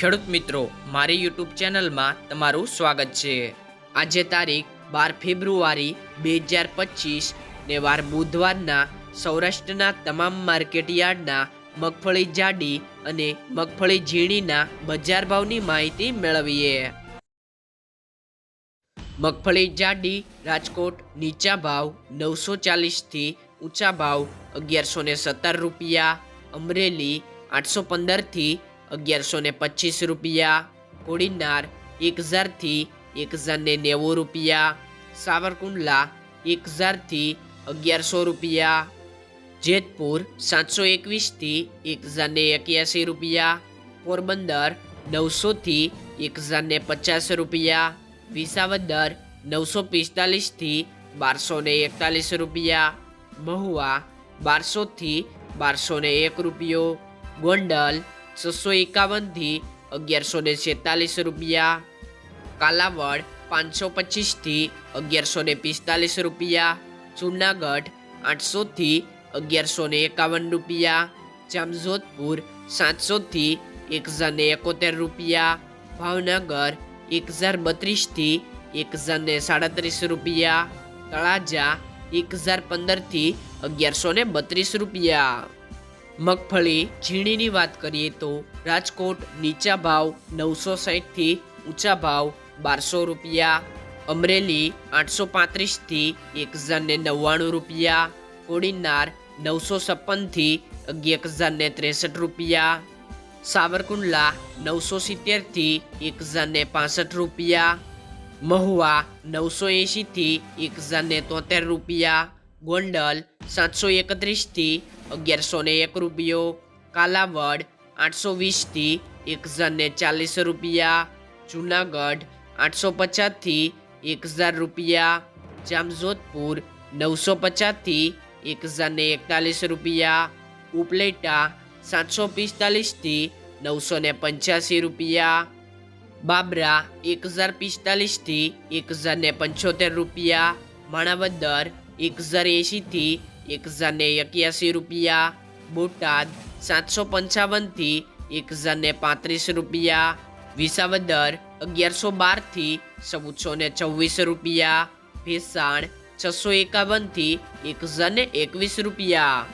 ખેડૂત મિત્રો, મારી યુટ્યુબ ચેનલમાં તમારું સ્વાગત છે. આજે તારીખ બાર ફેબ્રુઆરી બે હજાર પચીસ ને વાર બુધવારના સૌરાષ્ટ્રના તમામ માર્કેટ યાર્ડના મગફળી જાડી અને મગફળી ઝીણીના બજાર ભાવની માહિતી મેળવીએ. મગફળી જાડી રાજકોટ નીચા ભાવ નવસો ચાલીસથી ઊંચા ભાવ અગિયારસો ને સત્તર રૂપિયા, અમરેલી આઠસો પંદરથી અગિયારસો ને પચીસ રૂપિયા કોડીનાર એક હજારથી એક હજાર ને નેવું રૂપિયા, સાવરકુંડલા એક હજારથી અગિયારસો રૂપિયા, જેતપુર સાતસો એકવીસથી એક હજાર ને એક્યાસી રૂપિયા, પોરબંદર નવસોથી એક હજાર ને પચાસ રૂપિયા, વિસાવદર નવસો પિસ્તાલીસથી બારસો ને એકતાલીસ રૂપિયા, મહુવા બારસોથી બારસો ને એક રૂપિયો, ગોંડલ છસો એકાવનથી અગિયારસો ને છેતાલીસ રૂપિયા. કાલાવડ પાંચસો પચીસથી અગિયારસો ને પિસ્તાલીસ રૂપિયા. જુનાગઢ આઠસોથી અગિયારસો ને એકાવન રૂપિયા. જામજોધપુર સાતસોથી એક હજાર ને એકોતેર રૂપિયા. ભાવનગર એક હજાર બત્રીસથી એક હજાર ને સાડત્રીસ રૂપિયા. તળાજા એક હજાર પંદરથી અગિયારસો ને બત્રીસ રૂપિયા. મગફળી, ઝીણીની વાત કરીએ તો રાજકોટ નીચા ભાવ નવસો સાહીઠથી ઊંચા ભાવ બારસો રૂપિયા, અમરેલી આઠસો પાંત્રીસથી એક હજારને નવ્વાણું રૂપિયા, કોડીનાર નવસો છપ્પનથી અગિયાર હજારને ત્રેસઠ રૂપિયા, સાવરકુંડલા નવસો સિત્તેરથી એક હજારને પાસઠ રૂપિયા, મહુવા નવસો એંશીથી એક હજારને તોતેર રૂપિયા, ગોંડલ સાતસો એકત્રીસથી અગિયારસો ને એક રૂપિયો, કાલાવડ આઠસો વીસથી એક હજાર ને ચાલીસ રૂપિયા, જુનાગઢ આઠસો પચાસથી એક હજાર રૂપિયા, જામજોધપુર નવસો પચાસથી એક હજાર ને એકતાલીસ રૂપિયા, ઉપલેટા સાતસો પિસ્તાલીસથી નવસો ને પંચ્યાસી રૂપિયા, બાબરા એક હજાર પિસ્તાલીસથી એક હજાર પંચોતેર રૂપિયા, માણાવદર એક હજાર એંશીથી એક હજાર ને એક્યાસી રૂપિયા, બોટાદ સાતસો પંચાવનથી એક હજાર ને પાંત્રીસ રૂપિયા, વિસાવદર અગિયારસો બારથી ચૌદસો ને ચોવીસ રૂપિયા, ભેસાણ છસો એકાવનથી એક હજાર ને એકવીસ રૂપિયા.